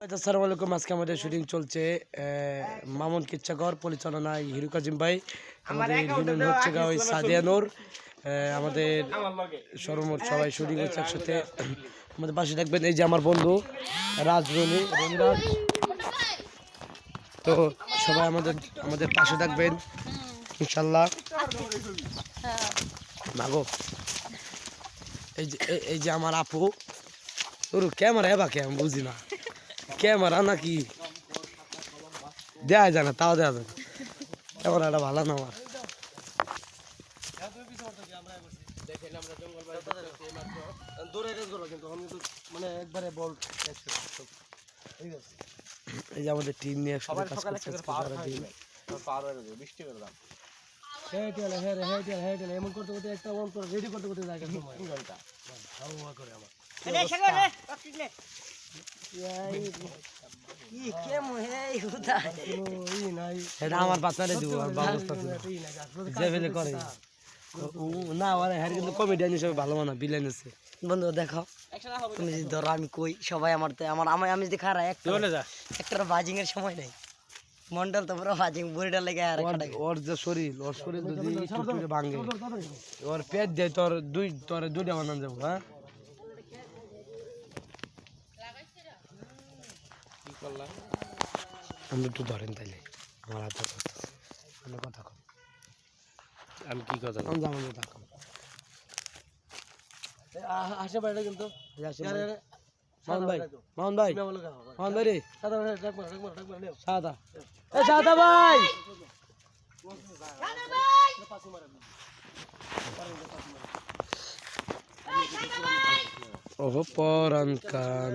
আসসালামু আলাইকুম আজকে আমাদের শুটিং চলছে মামুন কিচ্ছাকর পরিচালনায় হিরু কাজিম ভাই। আমাদের হিরোইন হচ্ছে গা ওই সাদিয়া নূর। আমাদের সর্বমোট সবাই শুটিং হচ্ছে একসাথে। আমাদের পাশে থাকবেন এই যে আমার বন্ধু রাজরনি রনিরাজ। তো সবাই আমাদের আমাদের পাশে থাকবেন ইনশাল্লাহ। মাগো এই যে এই- যে আমার আপু। তোর ক্যামেরা এবার কে আমি বুঝি না। ক্যামেরা নাকি? দেওয়া যায় না তাও দেওয়া যায় না। ক্যামেরাটা ভালো না আমার। মানে এই যে আমাদের টিম নিয়ে। হ্যাঁ, হ্যাঁ হ্যাঁ টেলে, হ্যাঁ টেলে, এমন করতে করতে একটা করে করতে করতে যায় একটা হাওয়া করে আমার। কোনো ই নাই। এটা আমার বাচ্চারে দিব ব্যবস্থা ছিল। ই নাই, গাছ প্রতি যে ফেলে করে। না ওরে হ্যাঁ কিন্তু কমেডিয়ান হিসেবে ভালো মানা বিলেন আছে। বন্ধু দেখো তুমি যদি ধরো আমি কই সবাই আমার তো- আমার আমি আমি যদি খারা একটা একটা বাজিং এর সময় নেই। মন্ডল তো পুরো বাজিং বুড়িটা লেগে আর ওর- যে শরীর ওর শরীর যদি ভাঙে ওর পেট দেয় তোর দুই তোর দুইটা বানান যাব হ্যাঁ? আমি একটু ধরেন তাইলে আমার হাতে কথা। আমি কথা কম আমি কি কথা আমি কথা কম। আসে বাইরে কিন্তু। মামন ভাই মামন ভাই। মামন ভাই রে। সাদা এ সাদা ভাই! ওহ পরান কান।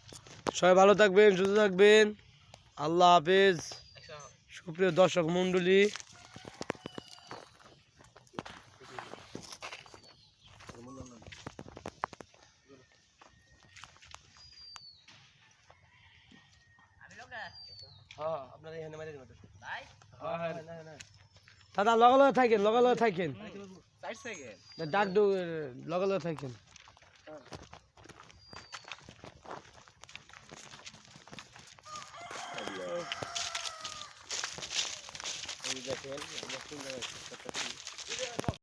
সবাই ভালো থাকবেন সুস্থ থাকবেন। আল্লাহ হাফেজ। সুপ্রিয় দর্শক মণ্ডলী। দাদা লগে লগে থাকেন লগে লগে থাকেন। ডাক দু লগে লগে থাকেন